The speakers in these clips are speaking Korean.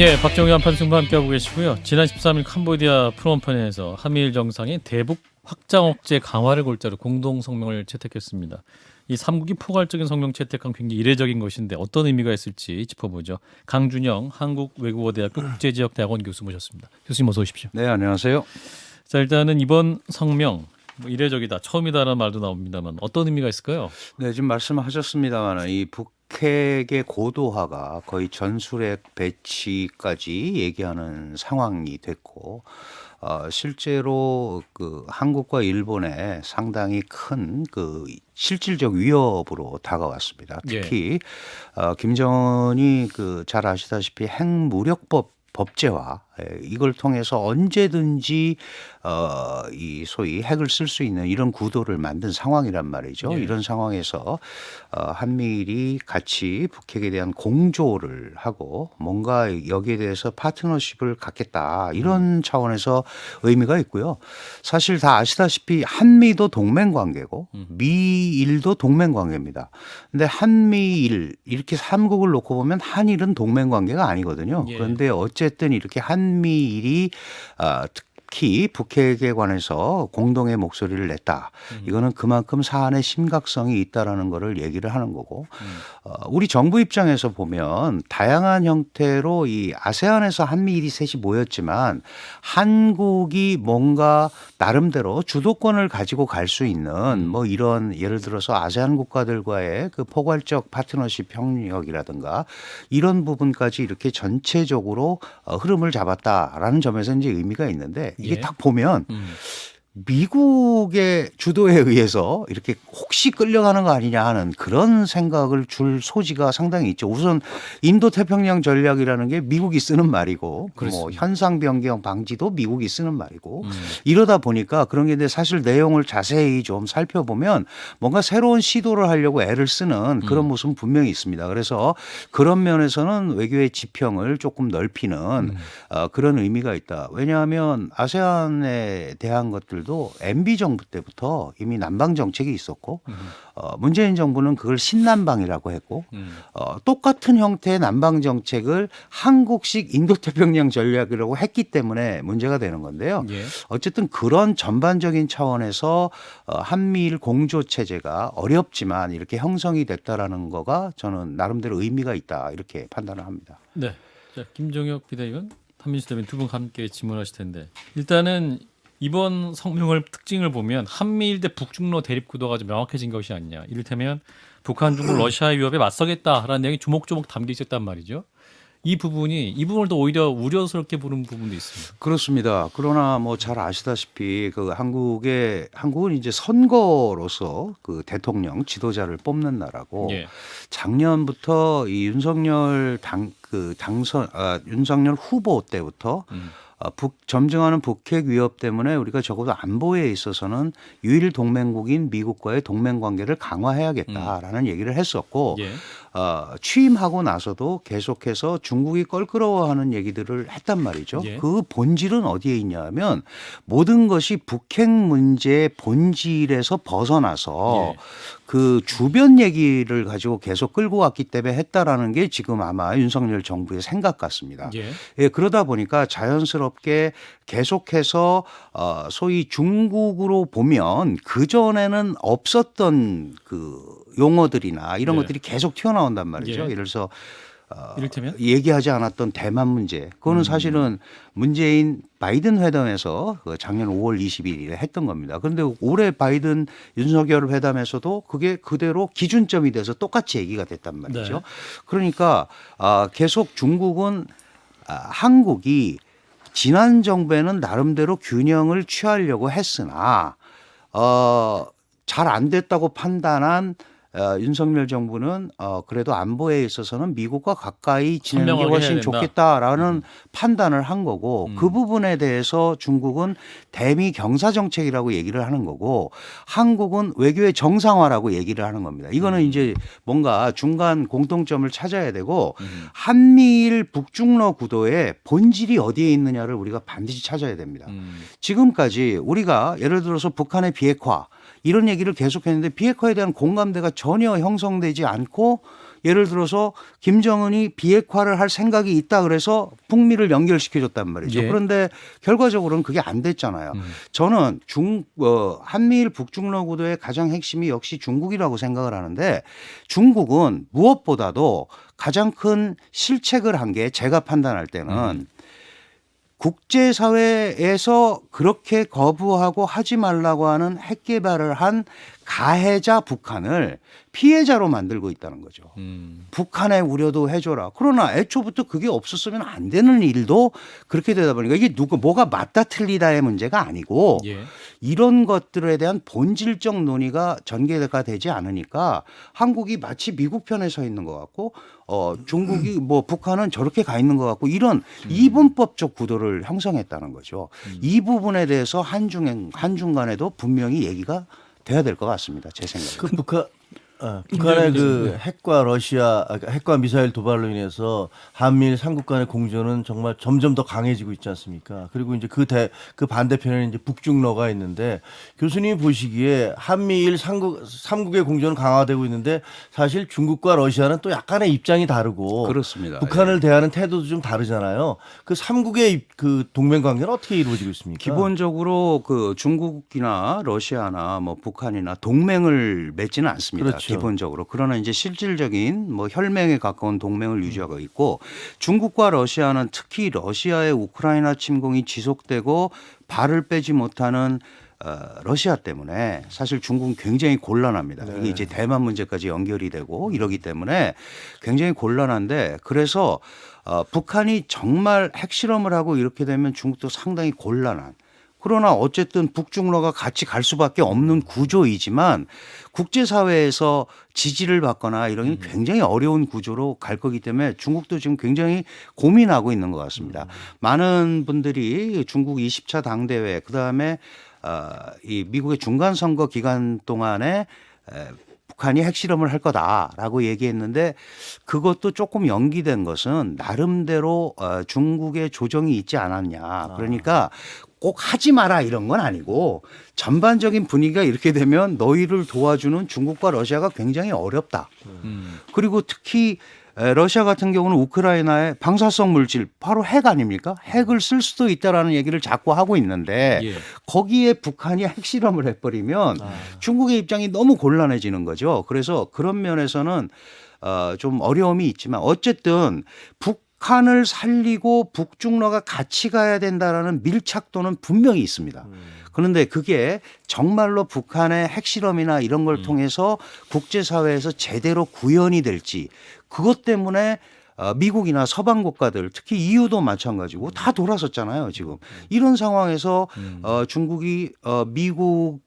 예, 박정희 한판 승부 함께하고 계시고요. 지난 13일 캄보디아 프놈펜에서 한미일 정상이 대북 확장 억제 강화를 골자로 공동 성명을 채택했습니다. 이 삼국이 포괄적인 성명 채택한 굉장히 이례적인 것인데 어떤 의미가 있을지 짚어보죠. 강준영 한국외국어대학교 국제지역대학원 교수 모셨습니다. 교수님 어서 오십시오. 네, 안녕하세요. 자 일단은 이번 성명 뭐 이례적이다, 처음이다라는 말도 나옵니다만 어떤 의미가 있을까요? 네, 지금 말씀하셨습니다만 이 북 핵의 고도화가 거의 전술핵 배치까지 얘기하는 상황이 됐고 어, 실제로 그 한국과 일본에 상당히 큰 그 실질적 위협으로 다가왔습니다. 예. 특히 어, 김정은이 그 잘 아시다시피 핵무력법 법제화 예, 이걸 통해서 언제든지 어, 이 소위 핵을 쓸 수 있는 이런 구도를 만든 상황이란 말이죠. 예. 이런 상황에서 어, 한미일이 같이 북핵에 대한 공조를 하고 뭔가 여기에 대해서 파트너십을 갖겠다 이런 차원에서 의미가 있고요. 사실 다 아시다시피 한미도 동맹 관계고 미일도 동맹 관계입니다. 근데 한미일 이렇게 삼국을 놓고 보면 한일은 동맹 관계가 아니거든요. 예. 그런데 어쨌든 이렇게 한 미일이 아, 특히 북핵에 관해서 공동의 목소리를 냈다. 이거는 그만큼 사안의 심각성이 있다라는 거를 얘기를 하는 거고 어, 우리 정부 입장에서 보면 다양한 형태로 이 아세안에서 한미일이 셋이 모였지만 한국이 뭔가 나름대로 주도권을 가지고 갈 수 있는 뭐 이런 예를 들어서 아세안 국가들과의 그 포괄적 파트너십 협력이라든가 이런 부분까지 이렇게 전체적으로 어, 흐름을 잡았다라는 점에서 이제 의미가 있는데 이게 예. 딱 보면 음. 미국의 주도에 의해서 이렇게 혹시 끌려가는 거 아니냐 하는 그런 생각을 줄 소지가 상당히 있죠. 우선 인도 태평양 전략이라는 게 미국이 쓰는 말이고 뭐 그렇습니다. 현상 변경 방지도 미국이 쓰는 말이고 음. 이러다 보니까 그런 게 사실 내용을 자세히 좀 살펴보면 뭔가 새로운 시도를 하려고 애를 쓰는 그런 모습은 분명히 있습니다. 그래서 그런 면에서는 외교의 지평을 조금 넓히는 어, 그런 의미가 있다. 왜냐하면 아세안에 대한 것들도 MB 정부 때부터 이미 남방 정책이 있었고 어, 문재인 정부는 그걸 신남방이라고 했고 음. 어, 똑같은 형태의 남방 정책을 한국식 인도태평양 전략이라고 했기 때문에 문제가 되는 건데요. 예. 어쨌든 그런 전반적인 차원에서 어, 한미일 공조 체제가 어렵지만 이렇게 형성이 됐다라는 거가 저는 나름대로 의미가 있다 이렇게 판단을 합니다. 네. 자, 김종혁 비대위원, 한민수 대변인 두분 함께 질문하실 텐데 일단은 이번 성명을 특징을 보면 한미일 대 북중로 대립 구도가 좀 명확해진 것이 아니냐. 이를테면 북한, 중국, 러시아의 위협에 맞서겠다라는 내용이 조목조목 담겨 있었단 말이죠. 이 부분이 이 부분을 더 오히려 우려스럽게 보는 부분도 있습니다. 그렇습니다. 그러나 뭐 잘 아시다시피 그 한국의 한국은 이제 선거로서 그 대통령 지도자를 뽑는 나라고 예. 작년부터 이 윤석열 당 그 당선 아, 윤석열 후보 때부터 음. 어, 북 점증하는 북핵 위협 때문에 우리가 적어도 안보에 있어서는 유일 동맹국인 미국과의 동맹 관계를 강화해야겠다라는 얘기를 했었고 예. 어, 취임하고 나서도 계속해서 중국이 껄끄러워하는 얘기들을 했단 말이죠. 예. 그 본질은 어디에 있냐면 모든 것이 북핵 문제의 본질에서 벗어나서 예. 그 주변 얘기를 가지고 계속 끌고 왔기 때문에 했다라는 게 지금 아마 윤석열 정부의 생각 같습니다. 예. 예, 그러다 보니까 자연스럽게 계속해서 어 소위 중국으로 보면 그 전에는 없었던 그 용어들이나 이런 네. 것들이 계속 튀어나온단 말이죠. 예. 예를 들어서 어, 이를테면 얘기하지 않았던 대만 문제. 그거는 사실은 문재인 바이든 회담에서 그 작년 5월 20일에 했던 겁니다. 그런데 올해 바이든 윤석열 회담에서도 그게 그대로 기준점이 돼서 똑같이 얘기가 됐단 말이죠. 네. 그러니까 아, 계속 중국은 아, 한국이 지난 정부에는 나름대로 균형을 취하려고 했으나 어, 잘 안 됐다고 판단한 어, 윤석열 정부는 어, 그래도 안보에 있어서는 미국과 가까이 지내는 게 훨씬. 좋겠다라는 판단을 한 거고 음. 그 부분에 대해서 중국은 대미 경사 정책이라고 얘기를 하는 거고 한국은 외교의 정상화라고 얘기를 하는 겁니다. 이거는 이제 뭔가 중간 공통점을 찾아야 되고 음. 한미일 북중러 구도의 본질이 어디에 있느냐를 우리가 반드시 찾아야 됩니다. 음. 지금까지 우리가 예를 들어서 북한의 비핵화 이런 얘기를 계속했는데 비핵화에 대한 공감대가 전혀 형성되지 않고 예를 들어서 김정은이 비핵화를 할 생각이 있다 그래서 북미를 연결시켜줬단 말이죠. 예. 그런데 결과적으로는 그게 안 됐잖아요. 음. 저는 중 어, 한미일 북중러 구도의 가장 핵심이 역시 중국이라고 생각을 하는데 중국은 무엇보다도 가장 큰 실책을 한 게 제가 판단할 때는 음. 국제사회에서 그렇게 거부하고 하지 말라고 하는 핵 개발을 한 가해자 북한을 피해자로 만들고 있다는 거죠. 음. 북한의 우려도 해줘라. 그러나 애초부터 그게 없었으면 안 되는 일도 그렇게 되다 보니까 이게 누가 뭐가 맞다 틀리다의 문제가 아니고 예. 이런 것들에 대한 본질적 논의가 전개가 되지 않으니까 한국이 마치 미국 편에 서 있는 것 같고 어 중국이 뭐 북한은 저렇게 가 있는 것 같고 이런 이분법적 구도를 형성했다는 거죠. 이 부분에 대해서 한중 한중 간에도 분명히 얘기가 돼야 될 것 같습니다. 제 생각에. 그 북한 아, 북한의 그 핵과 러시아 아, 핵과 미사일 도발로 인해서 한미일 삼국 간의 공조는 정말 점점 더 강해지고 있지 않습니까? 그리고 이제 그대그 반대편에는 이제 북중러가 있는데 교수님이 보시기에 한미일 삼국 삼국의 공조는 강화되고 있는데 사실 중국과 러시아는 또 약간의 입장이 다르고 그렇습니다. 북한을 대하는 태도도 좀 다르잖아요. 그 삼국의 입- 그 동맹 관계는 어떻게 이루어지고 있습니까? 기본적으로 그 중국이나 러시아나 뭐 북한이나 동맹을 맺지는 않습니다. 그렇죠. 기본적으로. 그러나 이제 실질적인 뭐 혈맹에 가까운 동맹을 유지하고 있고 중국과 러시아는 특히 러시아의 우크라이나 침공이 지속되고 발을 빼지 못하는 어, 러시아 때문에 사실 중국은 굉장히 곤란합니다. 이게 이제 대만 문제까지 연결이 되고 이러기 때문에 굉장히 곤란한데 그래서 어, 북한이 정말 핵실험을 하고 이렇게 되면 중국도 상당히 곤란한 그러나 어쨌든 북중러가 같이 갈 수밖에 없는 구조이지만 국제사회에서 지지를 받거나 이런 게 굉장히 어려운 구조로 갈 거기 때문에 중국도 지금 굉장히 고민하고 있는 것 같습니다. 많은 분들이 중국 20차 당대회 그다음에 어, 이 미국의 중간 선거 기간 동안에 에, 북한이 핵실험을 할 거다라고 얘기했는데 그것도 조금 연기된 것은 나름대로 어, 중국의 조정이 있지 않았냐. 그러니까 꼭 하지 마라 이런 건 아니고 전반적인 분위기가 이렇게 되면 너희를 도와주는 중국과 러시아가 굉장히 어렵다. 음. 그리고 특히 에, 러시아 같은 경우는 우크라이나에 방사성 물질 바로 핵 아닙니까? 핵을 쓸 수도 있다라는 얘기를 자꾸 하고 있는데 예. 거기에 북한이 핵실험을 해버리면 중국의 입장이 너무 곤란해지는 거죠. 그래서 그런 면에서는 어, 좀 어려움이 있지만 어쨌든 북 한을 살리고 북중러가 같이 가야 된다라는 밀착도는 분명히 있습니다. 그런데 그게 정말로 북한의 핵실험이나 이런 걸 통해서 국제사회에서 제대로 구현이 될지 그것 때문에 어, 미국이나 서방 국가들 특히 EU도 마찬가지고 다 돌아섰잖아요 지금. 이런 상황에서 어, 중국이 어, 미국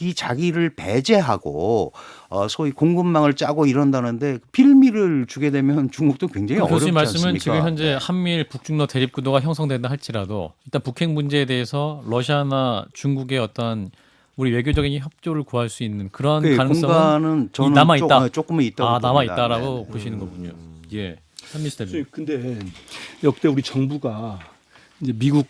이 자기를 배제하고 어, 소위 공급망을 짜고 이런다는데 빌미를 주게 되면 중국도 굉장히 그 어렵지 교수님 말씀은 않습니까? 지금 현재 한미일 북중러 대립 구도가 형성된다 할지라도 일단 북핵 문제에 대해서 러시아나 중국의 어떤 우리 외교적인 협조를 구할 수 있는 그런 그 가능성은 저는 남아 조- 있다. 어, 조금은 있다고 아 남아. 있다라고 네. 보시는 거군요. 예, 한미스 대변인. 근데 역대 우리 정부가 이제 미국,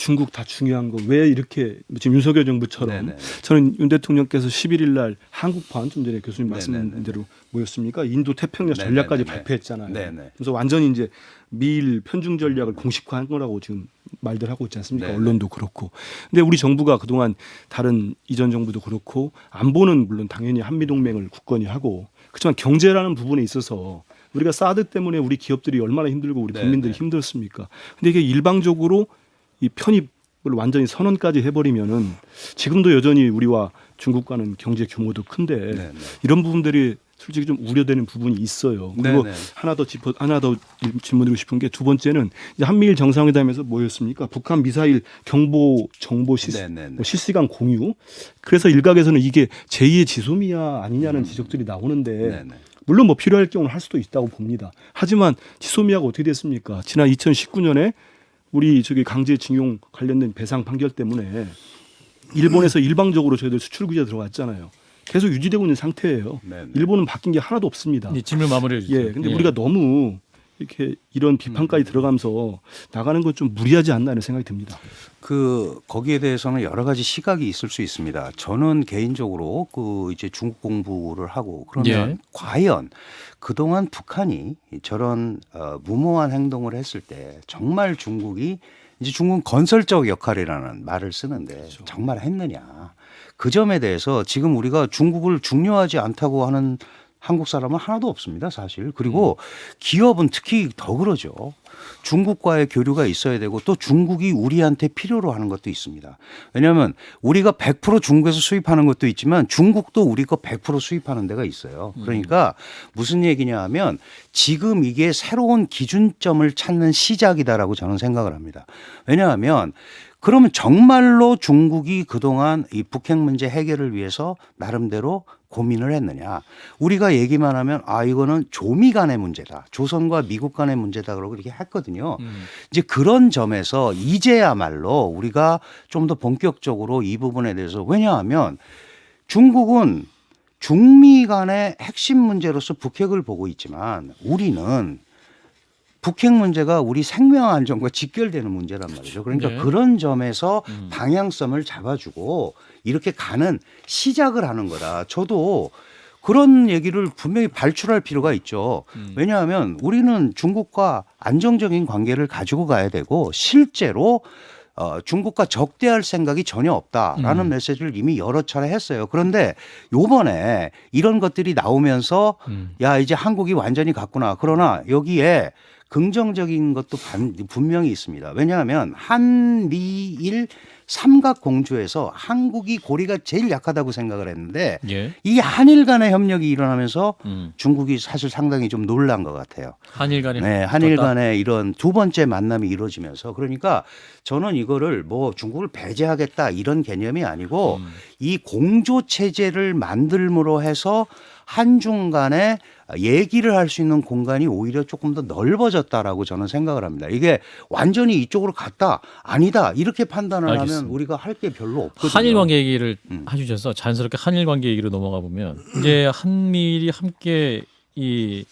중국 다 중요한 거 왜 이렇게 지금 윤석열 정부처럼 네네. 저는 윤 대통령께서 11일 날 한국판 좀 전에 교수님 네네네. 말씀인 대로 뭐였습니까? 인도 태평양. 전략까지 발표했잖아요. 네네. 그래서 완전히 이제 미일 편중 전략을 공식화한 거라고 지금 말들 하고 있지 않습니까? 네네. 언론도 그렇고. 근데 우리 정부가 그동안 다른 이전 정부도 그렇고 안보는 물론 당연히 한미 동맹을 굳건히 하고 그렇지만 경제라는 부분에 있어서 우리가 사드 때문에 우리 기업들이 얼마나 힘들고 우리 네네. 국민들이 힘들었습니까? 근데 이게 일방적으로 이 편입을 완전히 선언까지 해버리면은 지금도 여전히 우리와 중국과는 경제 규모도 큰데 네네. 이런 부분들이 솔직히 좀 우려되는 부분이 있어요. 그리고 네네. 하나 더 짚어 하나 더 질문드리고 싶은 게 두 번째는 한미일 정상회담에서 뭐였습니까? 북한 미사일 경보 정보 시, 네네네. 뭐 실시간 공유. 그래서 일각에서는 이게 제2의 지소미아 아니냐는 지적들이 나오는데 네네. 물론 뭐 필요할 경우는 할 수도 있다고 봅니다. 하지만 지소미아가 어떻게 됐습니까? 지난 2019년에 우리 저기 강제징용 관련된 배상 판결 때문에 일본에서 일방적으로 저희들 수출 규제 들어왔잖아요. 계속 유지되고 있는 상태예요. 네네. 일본은 바뀐 게 하나도 없습니다. 이 질문 마무리해 주세요. 예, 근데 우리가 너무 이렇게 이런 비판까지 들어가면서 나가는 건 좀 무리하지 않나 이런 생각이 듭니다. 그 거기에 대해서는 여러 가지 시각이 있을 수 있습니다. 저는 개인적으로 그 이제 중국 공부를 하고 그러면 예. 과연 그동안 북한이 저런 어, 무모한 행동을 했을 때 정말 중국이 이제 중국은 건설적 역할이라는 말을 쓰는데 정말 했느냐 그 점에 대해서 지금 우리가 중국을 중요하지 않다고 하는 한국 사람은 하나도 없습니다, 사실. 그리고 기업은 특히 더 그러죠. 중국과의 교류가 있어야 되고 또 중국이 우리한테 필요로 하는 것도 있습니다. 왜냐하면 우리가 100% 중국에서 수입하는 것도 있지만 중국도 우리 거 100% 수입하는 데가 있어요. 그러니까 무슨 얘기냐 하면 지금 이게 새로운 기준점을 찾는 시작이다라고 저는 생각을 합니다. 왜냐하면 그러면 정말로 중국이 그동안 이 북핵 문제 해결을 위해서 나름대로 고민을 했느냐. 우리가 얘기만 하면 아, 이거는 조미 간의 문제다. 조선과 미국 간의 문제다. 그러고 이렇게 했거든요. 이제 그런 점에서 이제야말로 우리가 좀 더 본격적으로 이 부분에 대해서 왜냐하면 중국은 중미 간의 핵심 문제로서 북핵을 보고 있지만 우리는 북핵 문제가 우리 생명 안전과 직결되는 문제란 말이죠. 그러니까 네. 그런 점에서 방향성을 잡아주고 이렇게 가는 시작을 하는 거다. 저도 그런 얘기를 분명히 발출할 필요가 있죠. 왜냐하면 우리는 중국과 안정적인 관계를 가지고 가야 되고 실제로 어, 중국과 적대할 생각이 전혀 없다라는 메시지를 이미 여러 차례 했어요. 그런데 요번에 이런 것들이 나오면서 음. 야 이제 한국이 완전히 갔구나. 그러나 여기에 긍정적인 것도 반- 분명히 있습니다. 왜냐하면 한미일 삼각 공조에서 한국이 고리가 제일 약하다고 생각을 했는데 예. 이 한일 간의 협력이 일어나면서 음. 중국이 사실 상당히 좀 놀란 것 같아요. 한일 간의 네, 한일? 간의 이런 두 번째 만남이 이루어지면서 그러니까 저는 이거를 뭐 중국을 배제하겠다 이런 개념이 아니고 음. 이 공조 체제를 만들므로 해서 한중 간에 얘기를 할 수 있는 공간이 오히려 조금 더 넓어졌다라고 저는 생각을 합니다. 이게 완전히 이쪽으로 갔다 아니다 이렇게 판단을 알겠습니다. 하면 우리가 할 게 별로 없거든요. 한일 관계 얘기를 음. 해주셔서 자연스럽게 한일 관계 얘기로 넘어가 보면 이제 한미일이 함께 이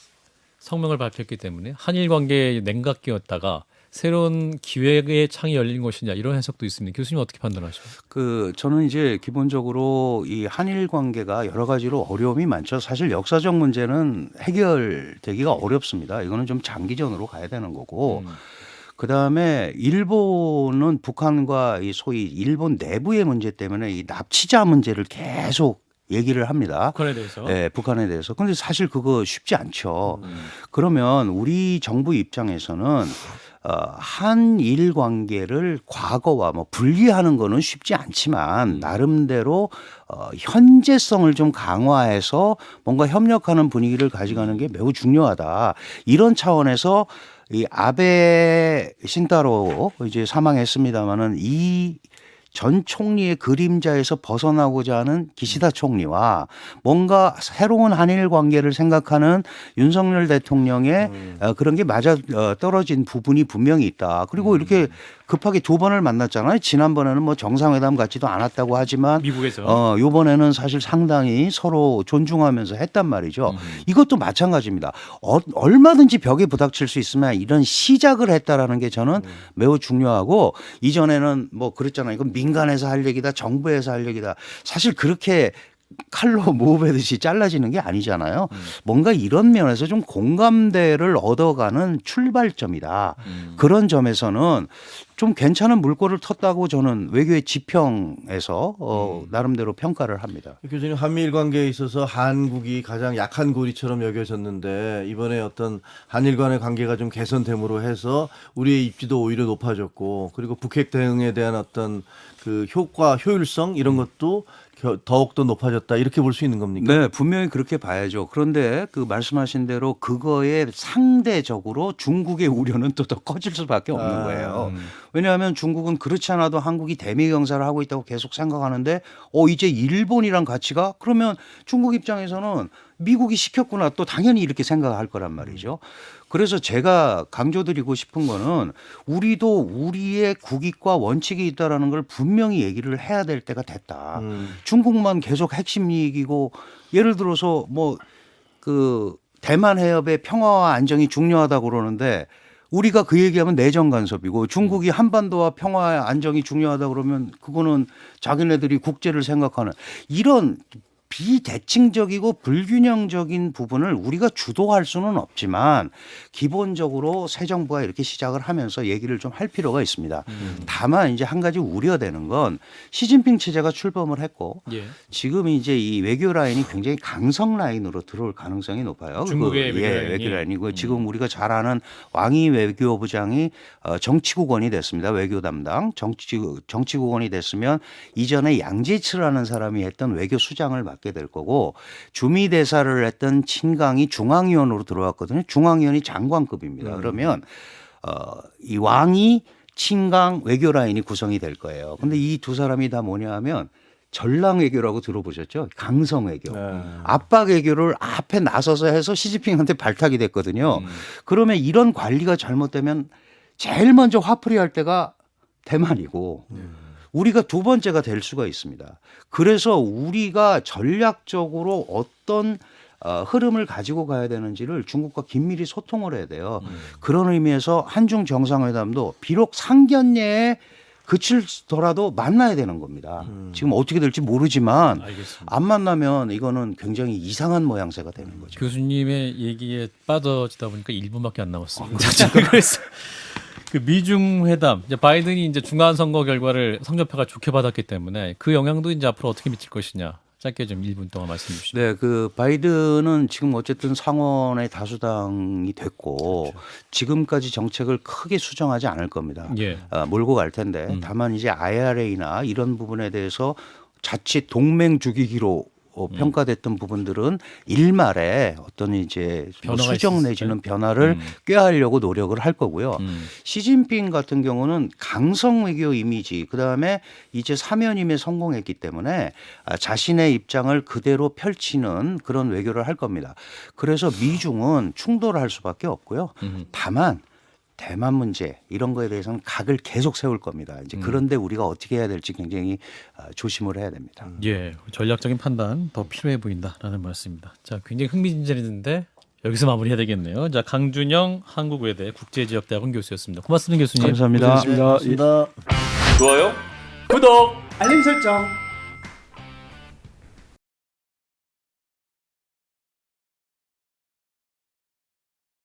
성명을 밝혔기 때문에 한일 관계에 냉각기였다가 새로운 기획의 창이 열린 것이냐 이런 해석도 있습니다. 교수님 어떻게 판단하십니까? 그 저는 이제 기본적으로 이 한일 관계가 여러 가지로 어려움이 많죠. 사실 역사적 문제는 해결되기가 어렵습니다. 이거는 좀 장기전으로 가야 되는 거고. 음. 그 다음에 일본은 북한과 이 소위 일본 내부의 문제 때문에 이 납치자 문제를 계속 얘기를 합니다. 북한에 대해서 예, 북한에 대해서. 근데 사실 그거 쉽지 않죠. 음. 그러면 우리 정부 입장에서는 어, 한일 관계를 과거와 뭐 분리하는 거는 쉽지 않지만 나름대로 어, 현재성을 좀 강화해서 뭔가 협력하는 분위기를 가져가는 게 매우 중요하다. 이런 차원에서 이 아베 신타로 이제 사망했습니다마는 이 전 총리의 그림자에서 벗어나고자 하는 기시다 총리와 뭔가 새로운 한일 관계를 생각하는 윤석열 대통령의 어, 그런 게 맞아 어, 떨어진 부분이 분명히 있다. 그리고 이렇게 급하게 두 번을 만났잖아요. 지난번에는 뭐 정상회담 같지도 않았다고 하지만 미국에서 어, 요번에는 사실 상당히 서로 존중하면서 했단 말이죠. 이것도 마찬가지입니다. 어, 얼마든지 벽에 부닥칠 수 있으면 이런 시작을 했다라는 게 저는 매우 중요하고 이전에는 뭐 그랬잖아요. 이건 민간에서 할 얘기다, 정부에서 할 얘기다. 사실 그렇게 칼로 모으듯이 잘라지는 게 아니잖아요. 뭔가 이런 면에서 좀 공감대를 얻어가는 출발점이다. 그런 점에서는 좀 괜찮은 물꼬를 텄다고 저는 외교의 지평에서 어, 나름대로 평가를 합니다. 교수님 한미일 관계에 있어서 한국이 가장 약한 고리처럼 여겨졌는데 이번에 어떤 한일 간의 관계가 좀 개선됨으로 해서 우리의 입지도 오히려 높아졌고 그리고 북핵 대응에 대한 어떤 그 효과 효율성 이런 것도 겨- 더욱더 높아졌다 이렇게 볼 수 있는 겁니까? 네, 분명히 그렇게 봐야죠. 그런데 그 말씀하신 대로 그거에 상대적으로 중국의 우려는 또 더 커질 수밖에 없는 아, 거예요. 왜냐하면 중국은 그렇지 않아도 한국이 대미 경사를 하고 있다고 계속 생각하는데 어 이제 일본이랑 같이 가 그러면 중국 입장에서는 미국이 시켰구나 또 당연히 이렇게 생각할 거란 말이죠. 그래서 제가 강조드리고 싶은 거는 우리도 우리의 국익과 원칙이 있다라는 걸 분명히 얘기를 해야 될 때가 됐다. 음. 중국만 계속 핵심 이익이고 예를 들어서 뭐 그 대만 해협의 평화와 안정이 중요하다고 그러는데 우리가 그 얘기하면 내정 간섭이고 중국이 한반도와 평화와 안정이 중요하다 그러면 그거는 자기네들이 국제를 생각하는 이런 비대칭적이고 불균형적인 부분을 우리가 주도할 수는 없지만 기본적으로 새 정부가 이렇게 시작을 하면서 얘기를 좀 할 필요가 있습니다. 다만 이제 한 가지 우려되는 건 시진핑 체제가 출범을 했고 예. 지금 이제 이 외교 라인이 굉장히 강성 라인으로 들어올 가능성이 높아요. 중국의 그, 외교 예, 라인이? 외교 라인이고 음. 지금 우리가 잘 아는 왕이 외교부장이 어, 정치국원이 됐습니다. 외교 담당 정치 정치국원이 됐으면 이전에 양재치라는 사람이 했던 외교 수장을 맡게 될 거고 주미 대사를 했던 친강이 중앙위원으로 들어왔거든요. 중앙위원이 장관급입니다. 그러면 어, 이 왕이 친강 외교 라인이 구성이 될 거예요. 근데 이 두 사람이 다 뭐냐 하면 전랑 외교라고 들어보셨죠? 강성 외교. 네. 압박 외교를 앞에 나서서 해서 시진핑한테 발탁이 됐거든요. 그러면 이런 관리가 잘못되면 제일 먼저 화풀이 할 때가 대만이고 우리가 두 번째가 될 수가 있습니다. 그래서 우리가 전략적으로 어떤 어, 흐름을 가지고 가야 되는지를 중국과 긴밀히 소통을 해야 돼요. 그런 의미에서 한중 정상회담도 비록 상견례에 그칠더라도 만나야 되는 겁니다. 지금 어떻게 될지 모르지만 알겠습니다. 안 만나면 이거는 굉장히 이상한 모양새가 되는 거죠. 교수님의 얘기에 빠져지다 보니까 1분밖에 안 남았습니다. 그래서 그 미중 회담 이제 바이든이 이제 중간 선거 결과를 성적표가 좋게 받았기 때문에 그 영향도 이제 앞으로 어떻게 미칠 것이냐 짧게 좀 1분 동안 말씀해 주시죠. 네, 그 바이든은 지금 어쨌든 상원의 다수당이 됐고 지금까지 정책을 크게 수정하지 않을 겁니다. 예. 아, 몰고 갈 텐데 음. 다만 이제 IRA나 이런 부분에 대해서 자칫 동맹 음. 평가됐던 부분들은 일말에 어떤 이제 뭐 변화가 수정? 내지는 변화를 음. 꾀하려고 노력을 할 거고요. 음. 시진핑 같은 경우는 강성 외교 이미지 그다음에 이제 사면임에 성공했기 때문에 아, 자신의 입장을 그대로 펼치는 그런 외교를 할 겁니다. 그래서 미중은 충돌할 수밖에 없고요. 음. 다만 대만 문제 이런 거에 대해서는 각을 계속 세울 겁니다. 이제 그런데 우리가 어떻게 해야 될지 굉장히 아, 조심을 해야 됩니다. 예, 전략적인 판단 더 필요해 보인다라는 말씀입니다. 자, 굉장히 흥미진진했는데 여기서 마무리해야 되겠네요. 자, 강준영 한국외대 국제지역대학원 교수였습니다. 고맙습니다, 교수님. 감사합니다. 고생하셨습니다. 고맙습니다. 좋아요, 구독. 알림 설정